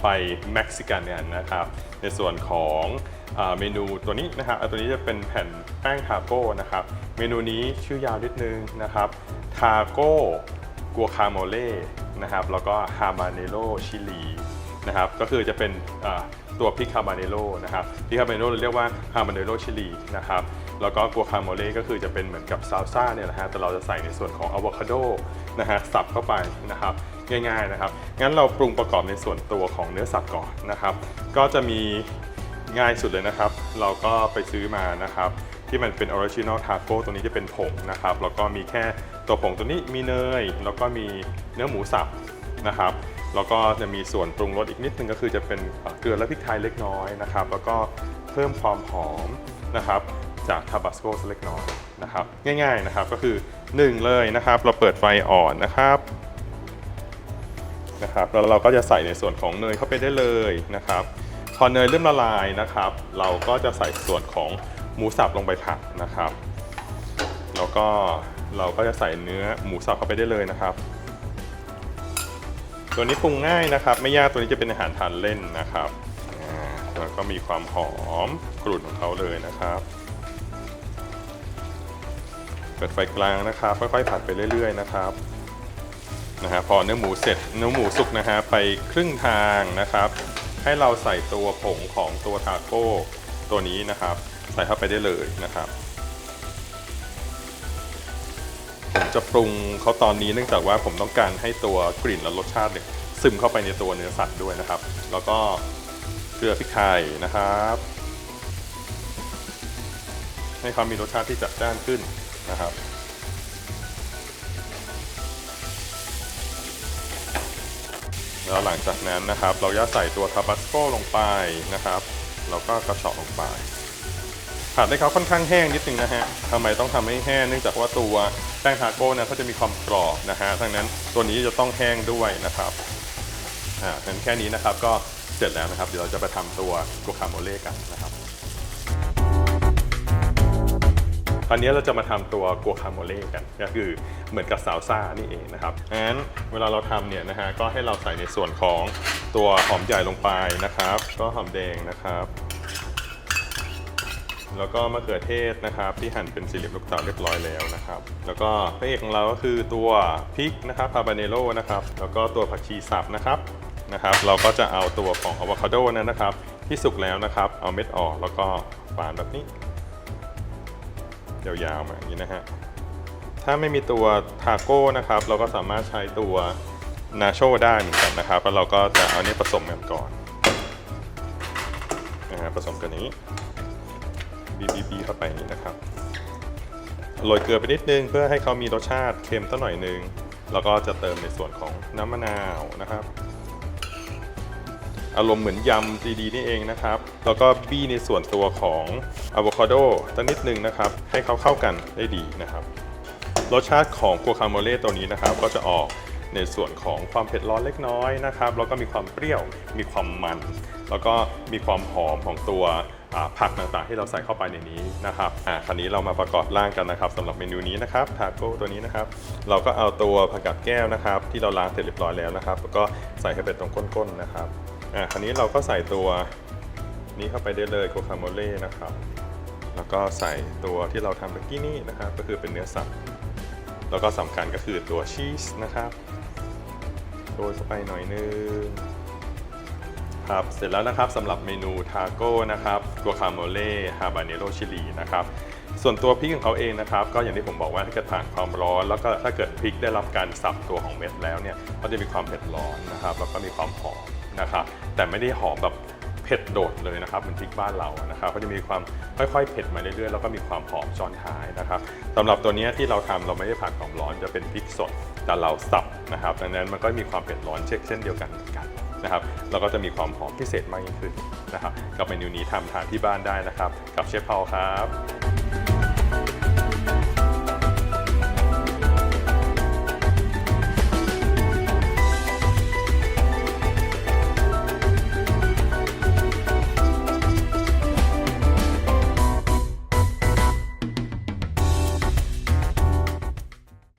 ไปเม็กซิกันเนี่ยนะครับ ในส่วนของเมนูตัวนี้นะครับตัวนี้จะเป็นแผ่นแป้งทาโก้นะครับ เมนูนี้ชื่อยาวนิดนึงนะครับ ทาโก้กัวคาโมเล่นะครับ แล้วก็ฮาบาเนโรชิลีนะครับ ก็คือจะเป็นตัวพริกฮาบาเนโรนะครับ พริกฮาบาเนโรเราเรียกว่าฮาบาเนโรชิลีนะครับ แล้วก็กัวคาโมเล่ก็คือจะเป็นเหมือนกับซาลซ่าเนี่ยแหละฮะ แต่เราจะใส่ในส่วนของอะโวคาโดนะฮะ สับเข้าไปนะครับ ง่ายๆนะครับ งั้นเราปรุงประกอบในส่วนตัวของเนื้อสัตว์ก่อนนะครับ ก็จะมีง่ายสุดเลยนะครับ เราก็ไปซื้อมานะครับ ที่มันเป็นออริจิน l ลทาโก้ตัวนี้จะเป็นผงนะครับแล้วก็มีแค่ตัวผงตัวนี้มีเนย แล้วก็มีเนื้อหมูสับนะครับแล้วก็จะมีส่วนปรุงรสอีกนิดนึงก็คือจะเป็นเกลือและพริกไทยเล็กน้อยนะครับ แล้วก็เพิ่มความหอมนะครับจากทาบาสโกเล็กน้อยนะครับ ง่ายๆนะครับก็คือ 1 เลยนะครับ เราเปิดไฟอ่อนนะครับ นะครับแล้วเราก็จะใส่ในส่วนของเนยเข้าไปได้เลยนะครับพอเนยเริ่มละลายนะครับ เราก็จะใส่ส่วนของหมูสับลงไปผัดนะครับ แล้วก็เราก็จะใส่เนื้อหมูสับเข้าไปได้เลยนะครับ ตัวนี้ปรุงง่ายนะครับ ไม่ยากตัวนี้จะเป็นอาหารทานเล่นนะครับแล้วก็มีความหอมกรุ่นของเขาเลยนะครับเปิดไฟกลางนะครับ ค่อยๆผัดไปเรื่อย ๆ นะครับ นะฮะพอเนื้อหมูเสร็จเนื้อหมูสุกนะฮะไปครึ่งทางนะครับ ให้เราใส่ตัวผงของตัวทาโก้ตัวนี้นะครับ ใส่เข้าไปได้เลยนะครับผมจะปรุงเขาตอนนี้เนื่องจากว่าผมต้องการให้ตัวกลิ่นและรสชาติเนี่ยซึมเข้าไปในตัวเนื้อสัตว์ด้วยนะครับ แล้วก็เกลือพริกไทยนะครับให้เขามีรสชาติที่จัดจ้านขึ้นนะครับ แล้วหลังจากนั้นนะครับ เราจะใส่ตัวทาบาสโกลงไปนะครับแล้วก็กระเฉาะลงไปผัดให้เขาค่อนข้างแห้งนิดนึงนะฮะทำไมต้องทำให้แห้งเนื่องจากว่าตัวแป้งทาโก้เนี่ยเขาจะมีความกรอบนะฮะดังนั้นตัวนี้จะต้องแห้งด้วยนะครับอ่างั้นแค่นี้นะครับก็เสร็จแล้วนะครับ เดี๋ยวเราจะไปทำตัวกุคาโมเล่กันนะครับ คราวนี้เราจะมาทำตัวกัวคาโมเล่กัน ก็คือเหมือนกับซาลซ่านี่เองนะครับงั้นเวลาเราทำเนี่ยนะฮะก็ให้เราใส่ในส่วนของตัวหอมใหญ่ลงไปนะครับ ก็หอมแดงนะครับ แล้วก็มะเขือเทศนะครับที่หั่นเป็นสี่เหลี่ยมลูกเต๋าเรียบร้อยแล้วนะครับ แล้วก็พระเอกของเราก็คือตัวพริกนะครับฮาบาเนโรนะครับแล้วก็ตัวผักชีสับนะครับนะครับ เราก็จะเอาตัวของอะโวคาโดนั้นนะครับ ที่สุกแล้วนะครับ เอาเม็ดออกแล้วก็ฝานแบบนี้ ยาวๆมาอย่างนี้นะฮะถ้าไม่มีตัวทาโก้นะครับ เราก็สามารถใช้ตัวนาโชได้เหมือนกันนะครับแล้วเราก็จะเอานี้ผสมกันก่อนนะฮะผสมกันอย่างนี้บีบีบีเข้าไปอย่างนี้นะครับโรยเกลือไปนิดนึงเพื่อให้เขามีรสชาติเค็มสักหน่อยนึงแล้วก็จะเติมในส่วนของน้ำมะนาวนะครับ อารมณ์เหมือนยำดีๆนี่เองนะครับ แล้วก็บี้ในส่วนตัวของอะโวคาโดสักนิดนึงนะครับ ให้เขาเข้ากันได้ดีนะครับ รสชาติของกัวคาโมเล่ตัวนี้นะครับ ก็จะออกในส่วนของความเผ็ดร้อนเล็กน้อยนะครับ แล้วก็มีความเปรี้ยว มีความมัน แล้วก็มีความหอมของตัวผักต่างๆ ที่เราใส่เข้าไปในนี้นะครับอ่าคราวนี้เรามาประกอบร่างกันนะครับสำหรับเมนูนี้นะครับทาโก้ตัวนี้นะครับ เราก็เอาตัวผักกาดแก้วนะครับ ที่เราล้างเสร็จเรียบร้อยแล้วนะครับ แล้วก็ใส่ให้เป็นตรงก้นๆนะครับ อ่าคราวนี้เราก็ใส่ตัวนี้เข้าไปได้เลยโกคาโมเล่นะครับ แล้วก็ใส่ตัวที่เราทำเมื่อกี้นี้นะครับ ก็คือเป็นเนื้อสัตว์แล้วก็สำคัญก็คือตัวชีสนะครับโรยเข้าไปหน่อยนึงครับเสร็จแล้วนะครับสำหรับเมนูทาโก้นะครับกัวคาโมเล่ฮาบาเนโรชิลีนะครับส่วนตัวพริกของเขาเองนะครับ ก็อย่างที่ผมบอกว่าถ้าเกิดผ่านความร้อน แล้วก็ถ้าเกิดพริกได้รับการสับตัวของเม็ดแล้วเนี่ยก็จะมีความเผ็ดร้อนนะครับ แล้วก็มีความหอมนะครับ แต่ไม่ได้หอมแบบเผ็ดโดดเลยนะครับเหมือนพริกบ้านเรานะครับก็จะมีความค่อยๆเผ็ดมาเรื่อยๆแล้วก็มีความหอมจอนท้ายนะครับสำหรับตัวนี้ที่เราทำเราไม่ได้ผ่านความร้อนจะเป็นพริกสดแต่เราสับนะครับดังนั้นมันก็มีความเผ็ดร้อนเช่นเช่นเดียวกันเหมือนกันนะครับแล้วก็จะมีความหอมพิเศษมากยิ่งขึ้นนะครับกับเมนูนี้ทำทานที่บ้านได้นะครับ กับเชฟเพาครับ